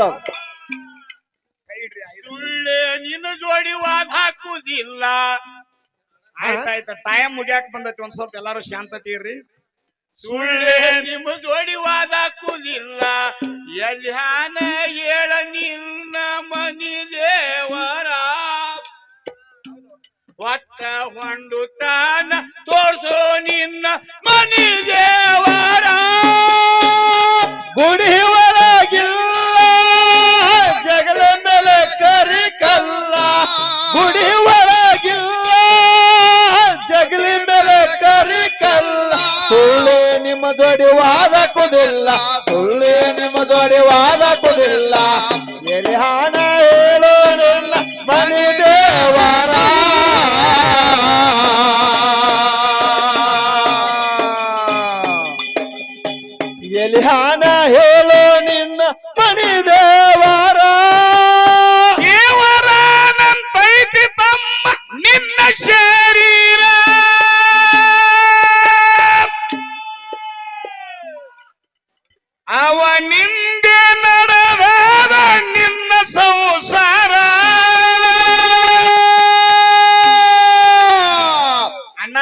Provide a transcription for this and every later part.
ಕೈ ಸುಳ್ಳೆ ನಿನ್ನ ಜೋಡಿ ವಾದ ಹಾಕುದಿಲ್ಲ ಆಯ್ತಾಯ್ತು ಟೈಮ್ ಮುಗ್ಯಾಕ್ ಬಂದೈತಿ ಒಂದ್ ಸ್ವಲ್ಪ ಎಲ್ಲಾರು ಶಾಂತತೆ ಇರ್ರಿ. ಸುಳ್ಳೆ ನಿಮ್ಮ ಜೋಡಿ ವಾದ ಹಾಕುದಿಲ್ಲ ಎಲ್ಲಾನ ಹೇಳ ನಿನ್ನ ಮನಿ ದೇವರ. ಹೊತ್ತ ಹೊಂಡು ತಾನ ತೋರ್ಸೋ ನಿನ್ನ ಮನಿ ಸುಳ್ಳೆ ನಿಮ್ಮ ಜೋಡಿ ವಾದ ಕುದಿಲ್ಲ ಸುಳ್ಳೆ ನಿಮ್ಮ ಜೋಡಿ ವಾದ ಕುದಿಲ್ಲ ಎಲ್ಲಿ ಹಾನ ಹೇಳು ನಿನ್ನ ಮನೆ ದೇವರ. ಎಲ್ಲಿ ಹಾನ ಹೇಳು ಅವ ನಿಂದೆ ನಡೆದಾದ ನಿನ್ನ ಸಂಸಾರ. ಅಣ್ಣ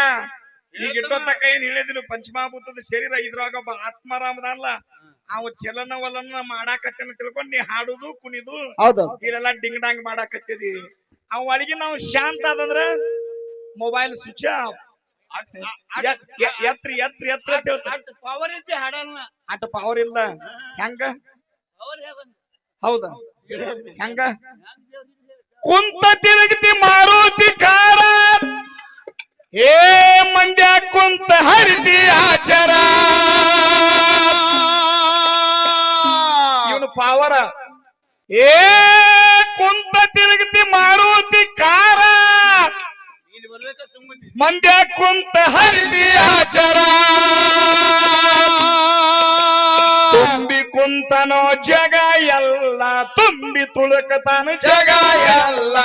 ಈಗ ತಕ್ಕ ಕೈ ಹೇಳಿದ್ರು ಪಂಚಮಾಭೂತದ ಶರೀರ ಇದ್ರಾಗ ಒಬ್ಬ ಆತ್ಮರಾಮದಲ್ಲ ಅವ ಚಲನವಲನ ಮಾಡಾಕತ್ತೇನ ತಿಳ್ಕೊಂಡು ನೀ ಹಾಡುದು ಕುಣಿದು ಇಲ್ಲೆಲ್ಲ ಡಿಂಗ್ ಡಾಂಗ್ ಮಾಡಾಕತ್ತಿದಿ. ಅವ್ ನಾವು ಶಾಂತ ಆದಂದ್ರ ಮೊಬೈಲ್ ಸ್ವಿಚ್ ಆಫ್ ಎತ್ರಿ ಎತ್ರಿ ಎತ್ರ ಅಂತ ಹೇಳ್ತಾರೆ. ಪವರ್ ಐತಿ ಹಾಡಲ್ಲ. ಅಟ ಪವರ್ ಇಲ್ಲ. ಹೆಂಗ? ಪವರ್ ಹೌದ? ಹೆಂಗ? ಕುಂತ ತಿರುಗತಿ ಮಾರುತಿ ಕಾರ ಏ ಮಂಡ್ಯ ಕುಂತ ಹರಿತಿ ಆಚಾರ. ಇವನು ಪಾವರ ಏ ಕುಂತ ತಿರುಗತಿ ಮಾರುತಿ ಕಾರ ಮಂಡ್ಯ ಕುಂತ ಹರಿತಿ ಆಚಾರ ತುಂಬಿ ಕುಂತನೋ ಜಗ, ಎಲ್ಲ ತುಂಬಿ ತುಳುಕತಾನ ಜಗ, ಎಲ್ಲ.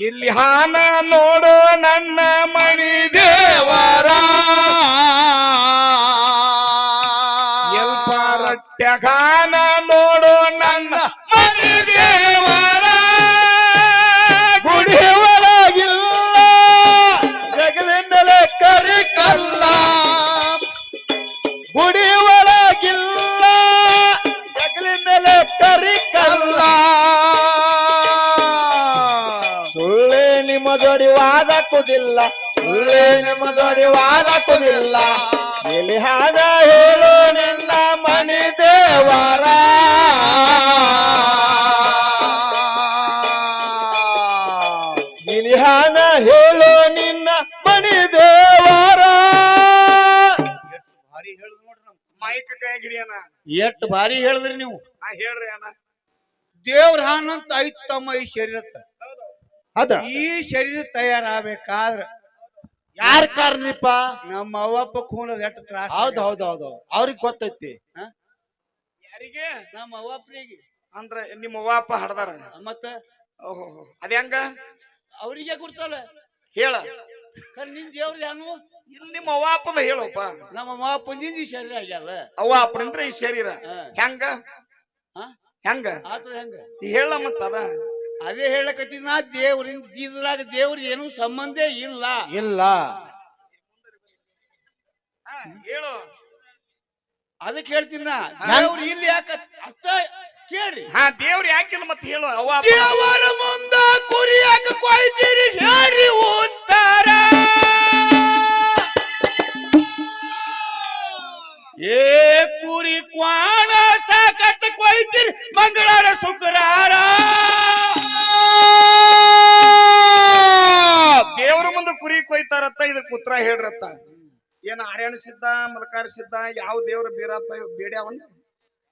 ಇಲ್ಲಿ ಹಾನ ನೋಡು ನನ್ನ ಮಣಿ ದೇವರ. ಎಲ್ಪಾರಟ್ಯಗಾನ ನೋಡು ನನ್ನ ನಿಮ್ಮ ಜೋಡಿ ವಾದ ಕುದಿಲ್ಲ. ಸುಳ್ಳೆ ನಿಮ್ಮ ಜೋಡಿ ವಾದ ಕುದಿಲ್ಲ. ಎಲ್ಲಿ ಹಾಗ ಹೇಳು ನಿನ್ನ ಮನಿ ದೇವರ. ಇಲಿಹಾನ ಹೇಳು ನಿನ್ನ ಮನಿ ದೇವಾರ. ಭಾರಿ ಹೇಳಿದ್ ನೋಡ್ರಿ ನಮ್ ಮೈಕ್ ಕೈ ಹಿಡಿಯಣ ಎಷ್ಟು ಭಾರಿ ಹೇಳಿದ್ರಿ ನೀವು. ಆ ಹೇಳ್ರಿ ಅಣ್ಣ. ದೇವ್ರ ಹಾನಂತ ಐತ್ ತಮ್ಮ ಈ ಶರೀರಕ್ಕ. ಅದ. ಈ ಶರೀರ ತಯಾರಾಗಬೇಕಾದ್ರ ಯಾರ ಕಾರಣಪ್ಪ? ನಮ್ಮ ಅವ್ವಪ್ಪ ಖೂನದ ಎಷ್ಟು ತ್ರಾಸ ಹೌದು ಹೌದು ಹೌದು ಹೌದ್. ಅವ್ರಿಗೆ ಗೊತ್ತೈತಿ. ಯಾರಿಗೆ? ನಮ್ಮ ಅವ್ವಪ್ಪನಿಗೆ. ಅಂದ್ರ ನಿಮ್ಮ ಅವ್ವ ಹಡ್ದಾರ. ಮತ್ತ? ಓಹೋ ಅದ ಹೆಂಗ? ಅವರಿಗೆ ಗುರ್ತಲ್ಲ. ಹೇಳ. ಕರ್ ನಿನ್ ದೇವ್ರ ಯಾನು ಇಲ್ಲಿ ನಿಮ್ಮ ಅವ್ವ ಅಪ್ಪನ ಹೇಳಪ್ಪ. ನಮ್ಮ ಅಮ್ಮ ಈ ಶರೀರ ಆಗ್ಯಾವ. ಅವ್ವ ಅಪ್ಪನಿಂದ್ರ ಈ ಶರೀರ. ಹಾ. ಹೆಂಗ? ಹಾ? ಹೆಂಗ? ಆತದ ಹೆಂಗ? ಹೇಳ ಮತ್ತ ಅದ. ಅದೇ ಹೇಳಕತ್ತೀನಿ ನಾ ದೇವ್ರಿಂದ ಇದ್ರಾಗ ದೇವ್ರ ಏನು ಸಂಬಂಧ ಇಲ್ಲ. ಇಲ್ಲ. ಹಾ, ಹೇಳು. ಅದಕ್ಕೆ ಹೇಳ್ತೀನಿ ನಾ ದೇವ್ರ ಇಲ್ಲಿ ಯಾಕ ಅಷ್ಟ ಕೇಳ್ರಿ. ಹಾ ದೇವ್ರ ಯಾಕಿಲ್ಲ ಮತ್ತೆ ಹೇಳು ಅವ್ವ ಅಪ್ಪ. ದೇವರ ಮುಂದ ಕುರಿ ಯಾಕ ಕೊಯ್ತೀರಿ ಹೇಳ್ರಿ ಉತ್ತರ. ಏನ ಆರ್ಯಾಣ ಸಿದ್ಧ ಮಲಕಾರ ಸಿದ್ಧ ಯಾವ ದೇವ್ರ ಬೀರಪ್ಪ ಬೇಡ್ಯಾವನ್ನ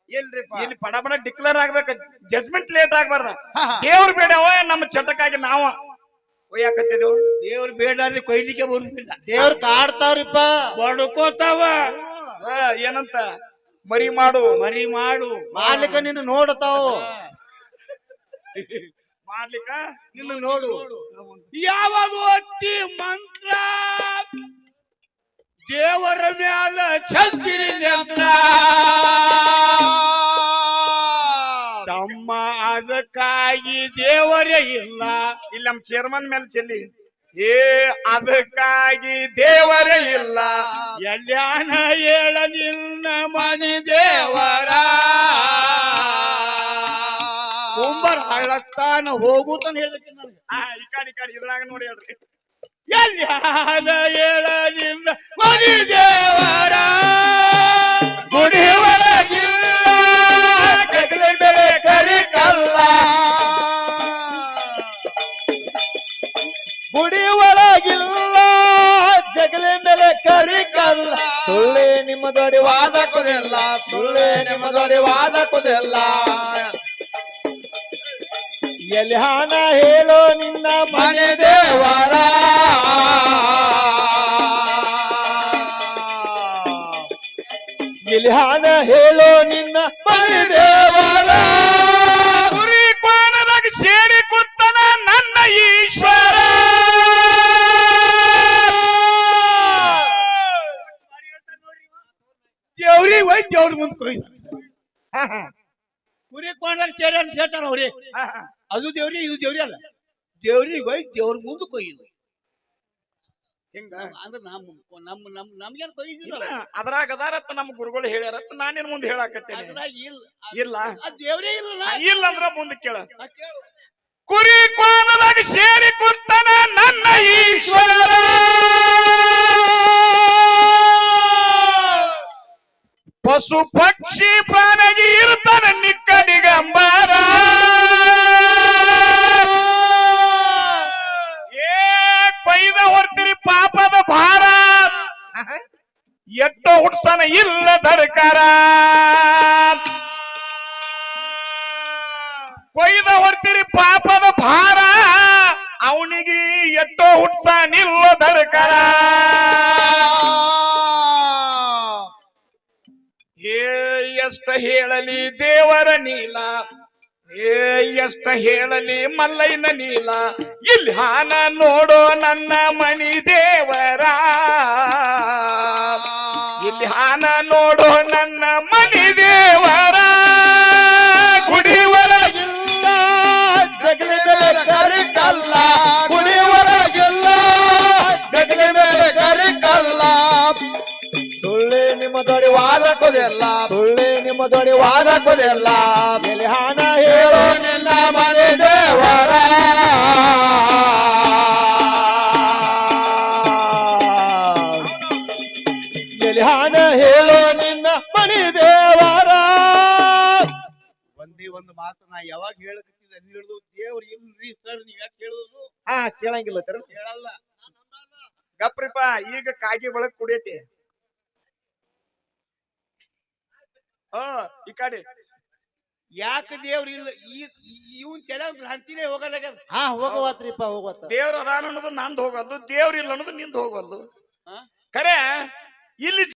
ಎಲ್ರಿ ಇಲ್ಲಿ ಪಡ ಪಡ ಡಿಕ್ಲೇರ್ ಆಗ್ಬೇಕ. ಜಜ್ಮೆಂಟ್ ಲೇಟ್ ಆಗ್ಬಾರ್ದ. ದೇವ್ರ ಬೇಡ್ಯಾವ ನಮ್ಮ ಚಟಕ್ಕಾಗಿ ನಾವ. ಒಯ್ಯಾಕತ್ತಿದೇವು ದೇವ್ರ ಬೇಡಾರ್ದೆ ಕೊಯ್ಲಿಕ್ಕೆ ಬರುದಿಲ್ಲ. ದೇವ್ರ ಕಾಡ್ತಾವ್ರಿಪ್ಪ. ಬಡ್ಕೋತಾವ ಏನಂತ? ಮರಿ ಮಾಡು. ಮರಿ ಮಾಡು. ಮಾಡ್ಲಿಕ್ಕ ನಿನ್ನ ನೋಡತಾವ. ಮಾಡ್ಲಿಕ್ಕ? ನಿನ್ನ ನೋಡು. ಯಾವಾಗ ಮಂತ್ರ? ದೇವರ ಮ್ಯಾಲ ಚಂದಿರಿ ನಂತರ ತಮ್ಮ ಅದಕ್ಕಾಗಿ ದೇವರೇ ಇಲ್ಲ. ಇಲ್ಲಿ ನಮ್ ಚೇರ್ಮನ್ ಮೇಲೆ ಚೆಲ್ಲಿ. ಏ ಅದಕ್ಕಾಗಿ ದೇವರೇ ಇಲ್ಲ. ಎಲ್ಯಾನ ಹೇಳ ನಿನ್ನ ಮನೆ ದೇವರ. ಕುಂಬರ್ ಹಳ್ಳತ್ತಾನ ಹೋಗುತ್ತಾನ ಹೇಳಕ್ಕೆ ನನಗೆ. ಆ, ಈ ಕಡೆ ಈ ಕಡೆ ಇದ್ರಾಗ ನೋಡಿ ಹೇಳ್ರಿ. ಎಲ್ಯಾನ ಹೇಳ ನಿನ್ನ ಮನೆ ದೇವರ ಗುಡಿ ಒಳಗಿಲ್ಲ ಕಡಲ ಮೇಲೆ ಕರಿಕಲ್ಲ ಗುಡಿ ಒಳಗಿಲ್ಲ ಜಗಲಿ ಮೇಲೆ ಕರಿಕಲ್ಲ ಸುಳ್ಳೆ ನಿಮ್ಮ ದೊಡಿ ವಾದಕ್ಕುದಿಲ್ಲ ಸುಳ್ಳೆ ನಿಮ್ಮ ದೊಡಿ ಎಲ್ಲಿ ಹಣ ಹೇಳೋ ನಿನ್ನ ಮನೆ ದೇವರ. ಹೇಲೋ ಹೇಳೋ ನಿನ್ನ ಮನೆ ದೇವರ. ಗುರಿ ಕೋಣದಾಗ ಸೇರಿ ಕುತ್ತನ ನನ್ನ ಈಶ್ವರ. ದೇವ್ರಿಗೆ ಹೋಯ್ ದೇವ್ರ ಮುಂದೆ ಕೊಯ್ದ ಕುರಿ ಕೊಂಡಾಗ ಸೇರಿ ಅಂತ ಹೇಳ್ತಾರ ಅವ್ರಿ. ಅದು ದೇವ್ರಿ ಇದು ದೇವ್ರಿ ಅಲ್ಲ. ದೇವ್ರಿಗೆ ಹೋಯ್ ದೇವ್ರ ಮುಂದೆ ಕೊಯ್ಯಿಲ್ಲ ಹಿಂಗ? ಅಂದ್ರೆ ನಮ್ಮ ನಮ್ಮ ನಮ್ಮ ನಮ್ಗೇನ್ ಕೊಯ್ದಿಲ್ಲ. ಅದ್ರಾಗ ಅದಾರತ್ತ ನಮ್ಮ ಗುರುಗಳು ಹೇಳ್ಯಾರತ್ತ ನಾನೇನ್ ಮುಂದೆ ಹೇಳಾಕತ್ತೇನೆ. ಅದ್ರಾಗ ಇಲ್ಲ. ಇಲ್ಲ? ಆ ದೇವ್ರೇ ಇಲ್ಲ ಇಲ್ಲ ಅಂದ್ರ ಮುಂದೆ ಕೇಳ. ಕುರಿ ಕೋಣದಾಗ ಸೇರಿ ಕೂತನ ನನ್ನ ಈಶ್ವರ. ಪಶು ಪಕ್ಷಿ ಪ್ರಾಣಿಗೆ ಪಾಪದ ಭಾರ. ಎಟ್ಟ ಹುಡ್ಸ್ತಾನ ಇಲ್ಲ ದರ್ಕಾರ ಕೊಯ್ದ ಹೊರ್ತಿರಿ ಪಾಪದ ಭಾರ. ಅವನಿಗೆ ಎಷ್ಟೋ ಹುಡ್ಸ್ತಾನಿಲ್ಲ ದರ್ಕಾರ ಏ ಎಷ್ಟ ಹೇಳಲಿ ದೇವರ ನೀಲ. ಏ ಎಷ್ಟ ಹೇಳಲಿ ಮಲ್ಲೈನ ನೀಲ. ಇಲ್ಲಿ ಹಾನ ನೋಡೋ ನನ್ನ ಇಲ್ಲಿ ಹಾನ ನೋಡೋ ನನ್ನ ಮನಿ ದೇವರ ಒಳಗಿಲ್ಲ ಜಗಲಿ ಮೇಲೆ ಗುಡಿ ಒಳಗಿಲ್ಲ ಜಗಲಿ ಮೇಲೆ ಕರಿಕಲ್ಲ ಸುಳ್ಳೆ ನಿಮ್ಮ ದೊಡಿ ವಾದಕ್ಕೋದೆಲ್ಲ, ಸುಳ್ಳೆ ನಿಮ್ಮ ದೊಡಿ ವಾದಕ್ಕೋದೆಲ್ಲ. ಬೆಲೆ ಹಣ ಹೇಳೋ ನಿನ್ನ ಮನೆ ದೇವರ. ಹಣ ಹೇಳೋ ನಿನ್ನ ಮನಿ ದೇವರ. ಒಂದೇ ಒಂದು ಮಾತು ನಾ ಯಾವಾಗ ಹೇಳಕತ್ತಿದ್ದೆ ಅದು ಹಿಡಿದು ದೇವ್ರ ಇಲ್ರಿ ಸರ್ ನೀವ್ ಯಾಕೆ ಹೇಳಿದ್ರು ಹಾ ಕೇಳಂಗಿಲ್ಲ ತರ. ಹೇಳಲ್ಲ ಗಪ್ರಿಪ ಈಗ ಕಾಗಿ ಒಳಗ್ ಕುಡಿಯತಿ. ಹಾ ಈ ಕಡೆ. ಯಾಕೆ ದೇವ್ರ ಇಲ್ಲ ಇವನ್ ತಲೆ ಭ್ರಾಂತಿನೇ ಹೋಗಲ್ಲ ಹಾ ಹೋಗವತ್ರಿಪ್ಪ ಹೋಗವತ್ತ ದೇವ್ರ ಅದಾನ ಅನ್ನೋದು ನಂದು ಹೋಗಲ್ದು ದೇವ್ರ ಇಲ್ಲ ಅನ್ನೋದು ನಿಂದ ಹೋಗಲ್ದು. ಕರೆ ಖರೆ ಇಲ್ಲಿ